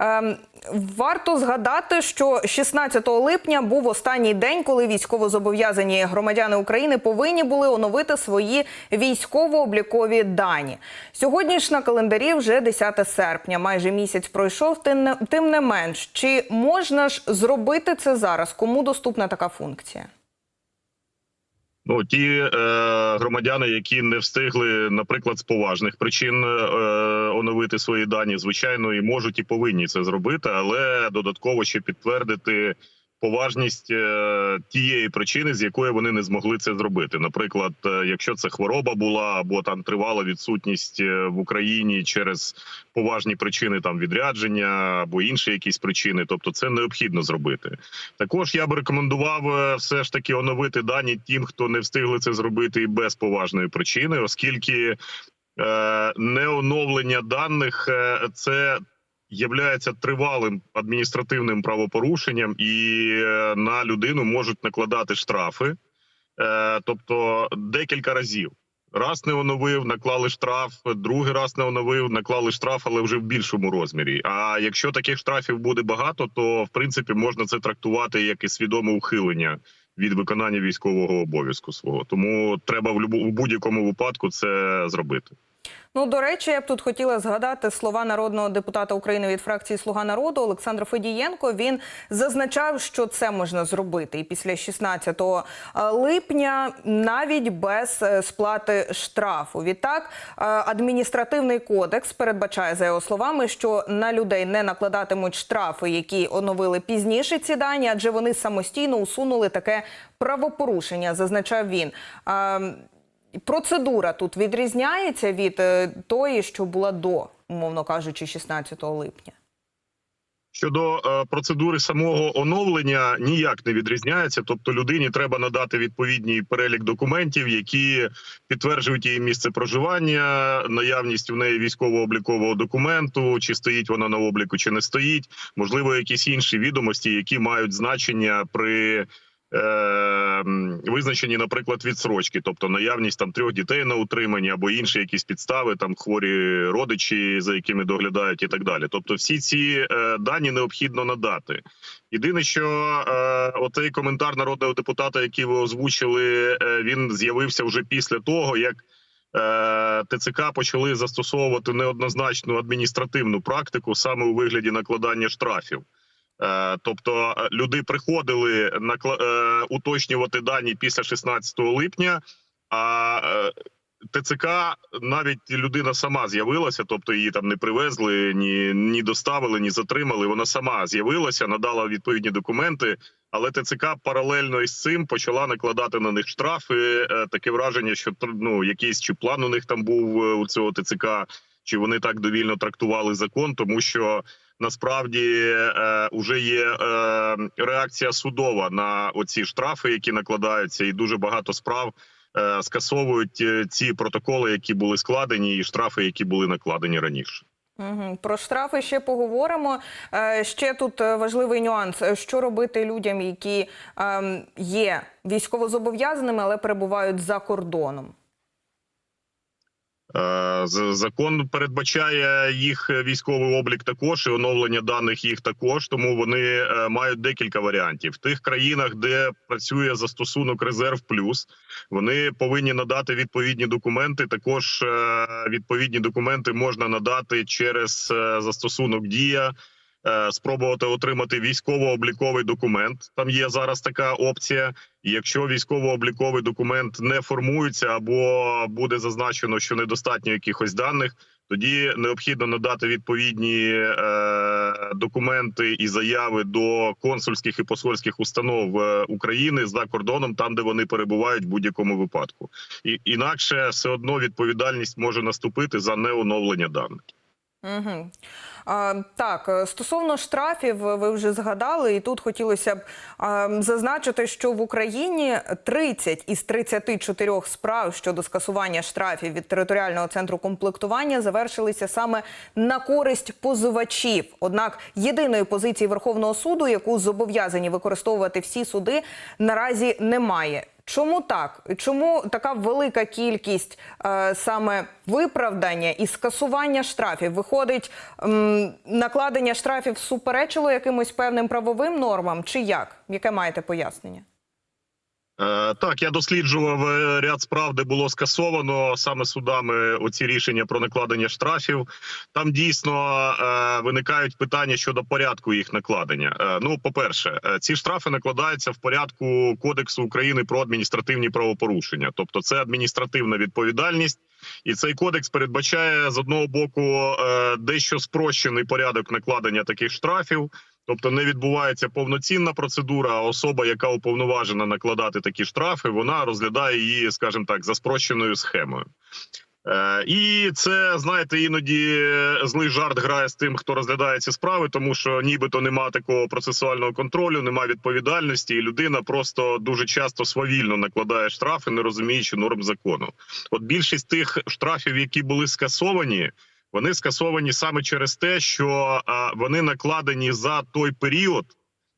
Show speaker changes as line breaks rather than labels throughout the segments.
Ем, Варто згадати, що 16 липня був останній день, коли військовозобов'язані громадяни України повинні були оновити свої військово-облікові дані. Сьогодні ж на календарі вже 10 серпня. Майже місяць пройшов. Тим не, тим не менш, чи можна ж зробити це зараз? Кому доступна така функція?
Ну, ті е, громадяни, які не встигли, наприклад, з поважних причин е, оновити свої дані, звичайно, і можуть і повинні це зробити, але додатково ще підтвердити поважність е, тієї причини, з якої вони не змогли це зробити. Наприклад, е, якщо це хвороба була або там тривала відсутність е, в Україні через поважні причини, там відрядження або інші якісь причини, тобто це необхідно зробити. Також я б рекомендував все ж таки оновити дані тим, хто не встигли це зробити і без поважної причини, оскільки неоновлення даних це являється тривалим адміністративним правопорушенням, і е, на людину можуть накладати штрафи, е, тобто декілька разів. Раз не оновив, наклали штраф, другий раз не оновив, наклали штраф, але вже в більшому розмірі. А якщо таких штрафів буде багато, то в принципі можна це трактувати як і свідоме ухилення від виконання військового обов'язку свого. Тому треба в будь-якому випадку це зробити.
Ну, до речі, я б тут хотіла згадати слова народного депутата України від фракції Слуга народу Олександра Федієнко. Він зазначав, що це можна зробити і після 16 липня, навіть без е, сплати штрафу. Відтак, е, адміністративний кодекс передбачає за його словами, що на людей не накладатимуть штрафи, які оновили пізніше ці дані, адже вони самостійно усунули таке правопорушення, зазначав він. Процедура тут відрізняється від е, тої, що була до, умовно кажучи, 16 липня.
Щодо е, процедури самого оновлення ніяк не відрізняється. Тобто людині треба надати відповідний перелік документів, які підтверджують її місце проживання, наявність в неї військово-облікового документу, чи стоїть вона на обліку, чи не стоїть. Можливо, якісь інші відомості, які мають значення при е, м, визначенні, наприклад, відсрочки, тобто наявність там трьох дітей на утриманні або інші якісь підстави, там хворі родичі, за якими доглядають, і так далі. Тобто, всі ці е, дані необхідно надати. Єдине, що е, оцей коментар народного депутата, який ви озвучили, е, він з'явився вже після того, як е, ТЦК почали застосовувати неоднозначну адміністративну практику саме у вигляді накладання штрафів. Е, Тобто е, люди приходили е, уточнювати дані після 16 липня, а ТЦК навіть людина сама з'явилася, тобто її там не привезли, ні, ні доставили, ні затримали. Вона сама з'явилася, надала відповідні документи. Але ТЦК паралельно із цим почала накладати на них штрафи. Таке враження, що ну якийсь чи план у них там був у цього ТЦК, чи вони так довільно трактували закон, тому що насправді е, вже є е, реакція судова на оці штрафи, які накладаються, і дуже багато справ е, скасовують е, ці протоколи, які були складені, і штрафи, які були накладені раніше.
Про штрафи ще поговоримо. Е, ще тут е, важливий нюанс: Е, що робити людям, які ем, є військовозобов'язаними, але перебувають за кордоном.
Е, Закон передбачає їх військовий облік також і оновлення даних їх також. Тому вони е, мають декілька варіантів. В тих країнах, де працює застосунок резерв плюс, вони повинні надати відповідні документи. Також е, відповідні документи можна надати через застосунок Дія. Е, Спробувати отримати військово-обліковий документ. Там є зараз така опція. Якщо військово-обліковий документ не формується або буде зазначено, що недостатньо якихось даних, тоді необхідно надати відповідні е, документи і заяви до консульських і посольських установ е, України за кордоном, там де вони перебувають в будь-якому випадку. І інакше все одно відповідальність може наступити за неоновлення даних.
Угу. А, так, е, стосовно штрафів, ви вже згадали, і тут хотілося б а, зазначити, що в Україні 30 із 34 справ щодо скасування штрафів від територіального центру комплектування завершилися саме на користь позивачів. Однак єдиної позиції Верховного суду, яку зобов'язані використовувати всі суди, наразі немає. Чому так? Чому така велика кількість е, саме виправдання і скасування штрафів? Виходить, м, накладення штрафів суперечило якимось певним правовим нормам, чи як? Яке маєте пояснення?
Е, Так, я досліджував е, ряд справ, де було скасовано саме судами оці рішення про накладення штрафів. Там дійсно е, виникають питання щодо порядку їх накладення. Ну, по-перше, е, ці штрафи накладаються в порядку Кодексу України про адміністративні правопорушення, тобто це адміністративна відповідальність. І цей кодекс передбачає з одного боку е, дещо спрощений порядок накладення таких штрафів. Тобто не відбувається повноцінна процедура. А особа, яка уповноважена накладати такі штрафи, вона розглядає її, скажімо так, за спрощеною схемою. Е, і це знаєте, іноді злий жарт грає з тим, хто розглядає ці справи, тому що нібито нема такого процесуального контролю, нема відповідальності, і людина просто дуже часто свавільно накладає штрафи, не розуміючи норм закону. От більшість тих штрафів, які були скасовані, вони скасовані саме через те, що вони накладені за той період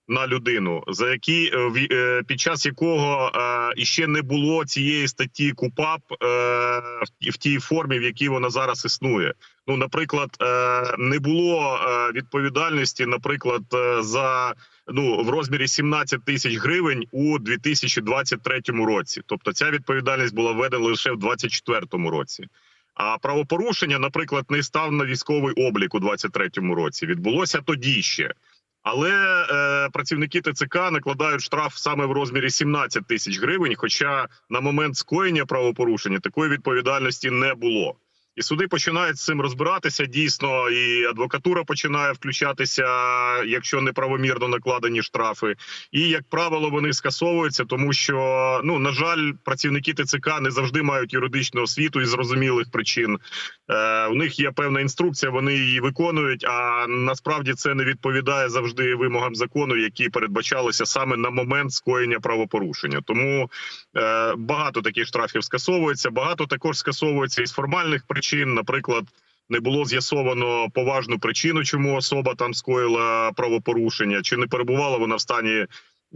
на людину, за який е, е, під час якого е, іще не було цієї статті КУПАП в тій формі, в якій вона зараз існує. Ну, наприклад, не було відповідальності, наприклад, за ну в розмірі 17 тисяч гривень у 2023 році. Тобто, ця відповідальність була введена лише в 2024 році. А правопорушення, наприклад, не став на військовий облік у 23-му році. Відбулося тоді ще. Але е, працівники ТЦК накладають штраф саме в розмірі 17 тисяч гривень. Хоча на момент скоєння правопорушення такої відповідальності не було. І суди починають з цим розбиратися. Дійсно, і адвокатура починає включатися, якщо неправомірно накладені штрафи. І як правило, вони скасовуються, тому що ну на жаль, працівники ТЦК не завжди мають юридичну освіту із зрозумілих причин. Е, у них є певна інструкція, вони її виконують. А насправді це не відповідає завжди вимогам закону, які передбачалися саме на момент скоєння правопорушення. Тому е, багато таких штрафів скасовується. Багато також скасовується із формальних причин, наприклад. Не було з'ясовано поважну причину, чому особа там скоїла правопорушення, чи не перебувала вона в стані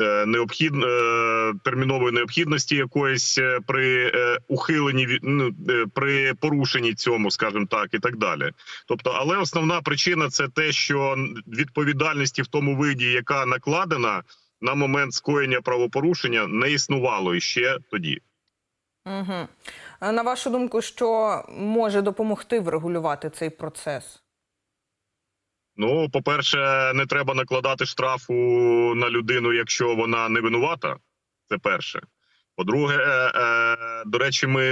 е, необхід... е, термінової необхідності якоїсь е, при ухиленні ну, при порушенні цьому, скажімо так, і так далі. Тобто, але основна причина це те, що відповідальності в тому виді, яка накладена на момент скоєння правопорушення, не існувало іще тоді.
Угу. На вашу думку, що може допомогти врегулювати цей процес?
Ну, по-перше, не треба накладати штрафу на людину, якщо вона не винувата. Це перше. По-друге, е, е, до речі, ми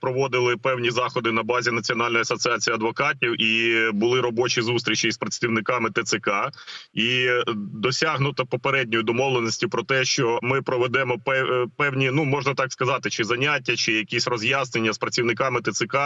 проводили певні заходи на базі Національної асоціації адвокатів і були робочі зустрічі з представниками ТЦК. І досягнуто попередньої домовленості про те, що ми проведемо е, певні, ну можна так сказати, чи заняття, чи якісь роз'яснення з працівниками ТЦК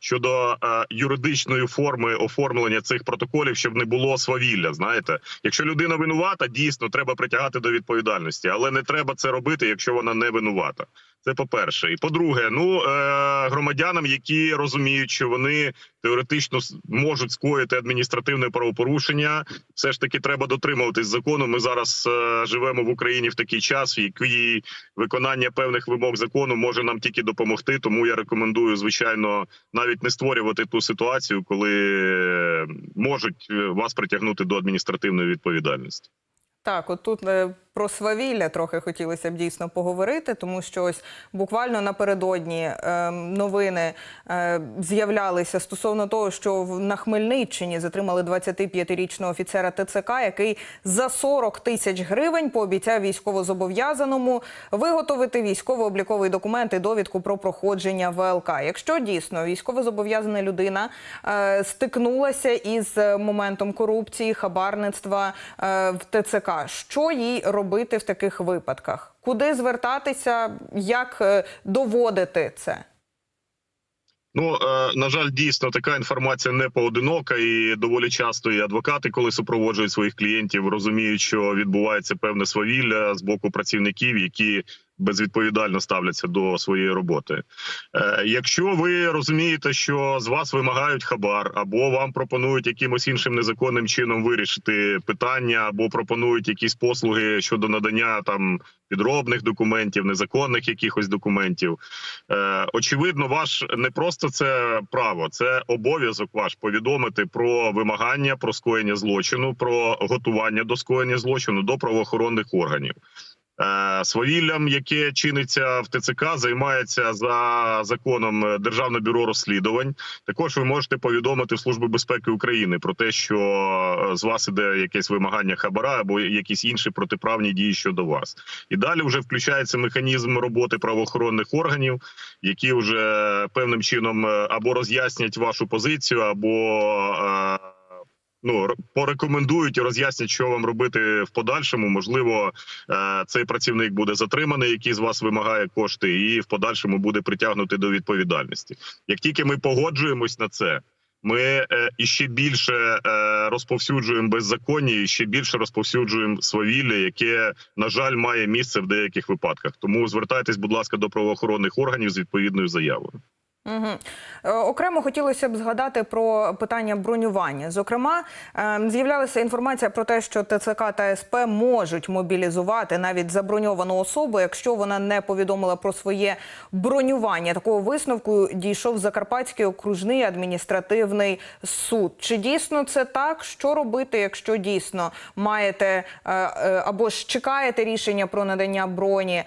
щодо е, юридичної форми оформлення цих протоколів, щоб не було свавілля. Знаєте, якщо людина винувата, дійсно треба притягати до відповідальності, але не треба це робити, якщо вона не винувата. Це по-перше, і по-друге, ну е, громадянам, які розуміють, що вони теоретично можуть скоїти адміністративне правопорушення, все ж таки треба дотримуватись закону. Ми зараз е, живемо в Україні в такий час, в який виконання певних вимог закону може нам тільки допомогти. Тому я рекомендую, звичайно, навіть не створювати ту ситуацію, коли е, можуть вас притягнути до адміністративної відповідальності.
Так, от тут про свавілля трохи хотілося б дійсно поговорити, тому що ось буквально напередодні е, новини е, з'являлися стосовно того, що в- на Хмельниччині затримали 25-річного офіцера ТЦК, який за 40 тисяч гривень пообіцяв військовозобов'язаному виготовити військово-обліковий документ і довідку про проходження ВЛК. Якщо дійсно військовозобов'язана людина е, стикнулася із моментом корупції, хабарництва е, в ТЦК, що їй робити в таких випадках? Куди звертатися, як е, доводити це?
Ну е, на жаль, дійсно така інформація не поодинока, і доволі часто і адвокати, коли супроводжують своїх клієнтів, розуміють, що відбувається певне свавілля з боку працівників, які безвідповідально ставляться до своєї роботи. Е, Якщо ви розумієте, що з вас вимагають хабар, або вам пропонують якимось іншим незаконним чином вирішити питання, або пропонують якісь послуги щодо надання там підробних документів, незаконних якихось документів, е, очевидно, ваш не просто це право, це обов'язок ваш повідомити про вимагання про скоєння злочину, про готування до скоєння злочину до правоохоронних органів. Е, Свавіллям, яке чиниться в ТЦК, займається за законом е, Державне бюро розслідувань. Також ви можете повідомити в Службу безпеки України про те, що е, з вас іде якесь вимагання хабара або якісь інші протиправні дії щодо вас. І далі вже включається механізм роботи правоохоронних органів, які вже певним чином е, або роз'яснять вашу позицію, або е, ну порекомендують і роз'яснять, що вам робити в подальшому. Можливо, е, цей працівник буде затриманий, який з вас вимагає кошти, і в подальшому буде притягнутий до відповідальності. Як тільки ми погоджуємось на це. Ми е, іще більше е, розповсюджуємо беззаконня, і ще більше розповсюджуємо свавілля, яке на жаль має місце в деяких випадках. Тому звертайтесь, будь ласка, до правоохоронних органів з відповідною заявою.
Угу. Окремо хотілося б згадати про питання бронювання. Зокрема, е, з'являлася інформація про те, що ТЦК та СП можуть мобілізувати навіть заброньовану особу, якщо вона не повідомила про своє бронювання. Такого висновку дійшов Закарпатський окружний адміністративний суд. Чи дійсно це так? Що робити, якщо дійсно маєте е, е, або ж чекаєте рішення про надання броні,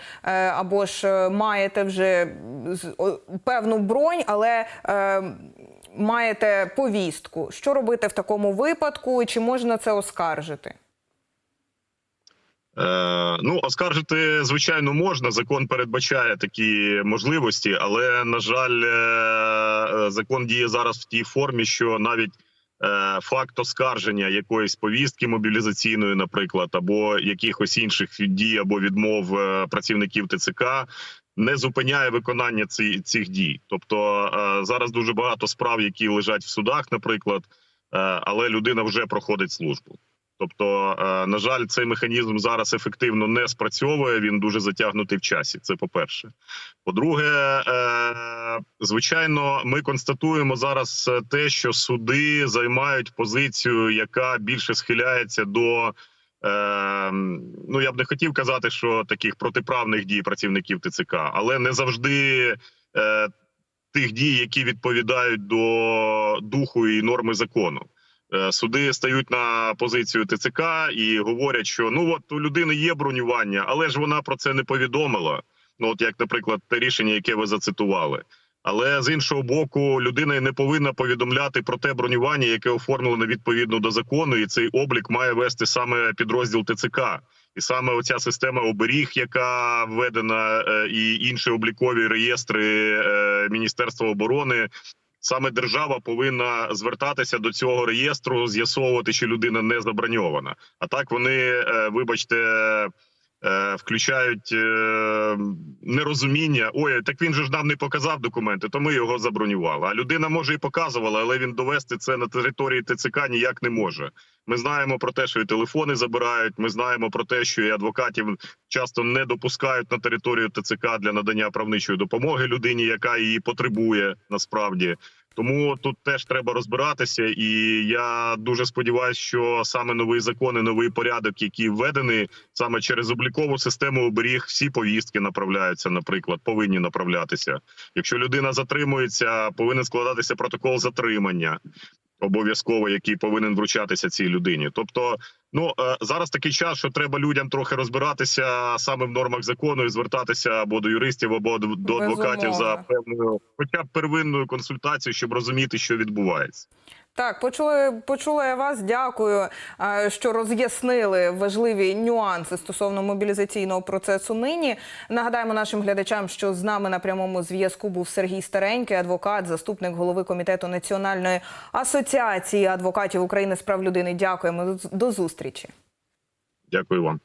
або ж маєте вже з- о, бронь, але е, маєте повістку. Що робити в такому випадку? Чи можна це оскаржити?
Е, ну, оскаржити, звичайно, можна. Закон передбачає такі можливості, але на жаль, е, е, закон діє зараз в тій формі, що навіть факт оскарження якоїсь повістки мобілізаційної, наприклад, або якихось інших дій або відмов е, працівників ТЦК. Не зупиняє виконання ці, цих дій, тобто е, зараз дуже багато справ, які лежать в судах, наприклад, е, але людина вже проходить службу. Тобто, е, на жаль, цей механізм зараз ефективно не спрацьовує. Він дуже затягнутий в часі. Це по-перше. По-друге, е, звичайно, ми констатуємо зараз е, те, що суди займають позицію, яка більше схиляється до. Ну, я б не хотів казати, що таких протиправних дій працівників ТЦК, але не завжди тих дій, які відповідають до духу і норми закону. Е, Суди стають на позицію ТЦК і говорять, що ну от у людини є бронювання, але ж вона про це не повідомила. Ну, от як, наприклад, те рішення, яке ви зацитували. Але з іншого боку, людина не повинна повідомляти про те бронювання, яке оформлено відповідно до закону, і цей облік має вести саме підрозділ ТЦК. І саме оця система оберіг, яка введена, е, і інші облікові реєстри е, Міністерства оборони. Саме держава повинна звертатися до цього реєстру, з'ясовувати, чи людина не заброньована. А так вони, е, вибачте, включають е, нерозуміння. Ой, так він же ж нам не показав документи, то ми його забронювали. А людина може і показувала, але він довести це на території ТЦК ніяк не може. Ми знаємо про те, що і телефони забирають. Ми знаємо про те, що і адвокатів часто не допускають на територію ТЦК для надання правничої допомоги людині, яка її потребує насправді. Тому тут теж треба розбиратися, і я дуже сподіваюся, що саме новий закон і новий порядок, який введений саме через облікову систему оберіг, всі повістки направляються, наприклад, повинні направлятися. Якщо людина затримується, повинен складатися протокол затримання обов'язково, який повинен вручатися цій людині. Тобто, ну е, зараз такий час, що треба людям трохи розбиратися саме в нормах закону і звертатися або до юристів, або до, Безумовно. адвокатів за певною, хоча б первинною консультацією, щоб розуміти, що відбувається.
Так, почули, почула я вас. Дякую, е, що роз'яснили важливі нюанси стосовно мобілізаційного процесу. Нині нагадаємо нашим глядачам, що з нами на прямому зв'язку був Сергій Старенький, адвокат, заступник голови комітету Національної асоціації адвокатів України з прав людини. Дякуємо до зустрічі.
Дякую вам.